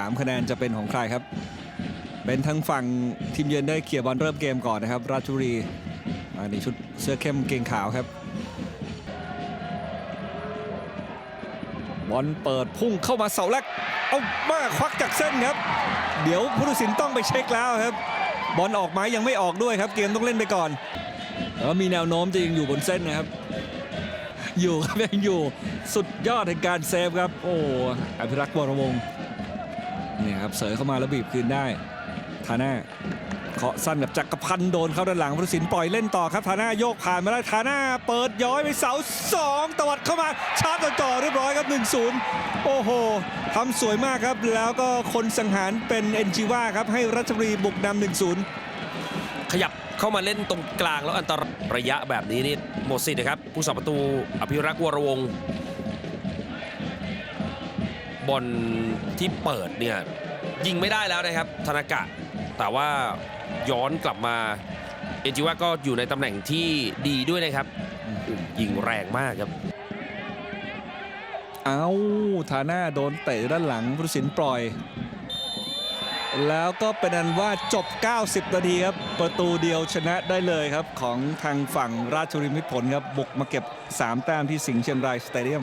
3 คะแนนจะเป็นของใครครับ เป็นทั้งฝั่งทีมเยือนได้เคลียบอลเริ่มเกมก่อนนะครับ ราชบุรีมาในชุดเสื้อเข้มเกงขาวครับ บอลเปิดพุ่งเข้ามาเสาแรกเอามาควักจากเส้นครับ เดี๋ยวผู้ตัดสินต้องไปเช็คแล้วครับ บอลออกไหมยังไม่ออกด้วยครับ เกมต้องเล่นไปก่อนแล้วมีแนวโน้มจะยังอยู่บนเส้นนะครับ อยู่ครับยังอยู่สุดยอดแห่งการเซฟครับ โอ้อภิรักษ์วรวงศ์ เนี่ยครับเสยเข้ามาแล้วบีบคืนได้ทาน่าเคาะสั้นกับจักรพันธ์โดนเข้าด้านหลังผู้ตัดสินปล่อยเล่นต่อครับทาน่าโยกผ่านมาได้ทาน่าเปิดย้อยไปเสาสองตวัดเข้ามาชาร์จต่อๆเรียบร้อยครับ 1-0 โอ้โหทำสวยมากครับ แล้วก็คนสังหารเป็นเอ็นจิว่าครับให้รัชบุรีบุกนำ1-0 ขยับเข้ามาเล่นตรงกลางแล้วอันตรายระยะแบบนี้นี่หมดสิทธิ์นะครับผู้สับประตูอภิรักษ์วรวงศ์ บอลที่เปิดเนี่ยยิงไม่ได้แล้วนะครับธนากะ แต่ว่าย้อนกลับมาเอจิว่าก็อยู่ในตำแหน่งที่ดีด้วยนะครับ ยิงแรงมากครับ เอาทาน่าโดนเตะด้านหลังผู้สินปล่อย แล้วก็เป็นอันว่าจบ 90 นาทีครับ ประตูเดียวชนะได้เลยครับ ของทางฝั่งราชบุรีมิตรผลครับ บุกมาเก็บ 3 แต้มที่สิงห์เชียงรายสเตเดียม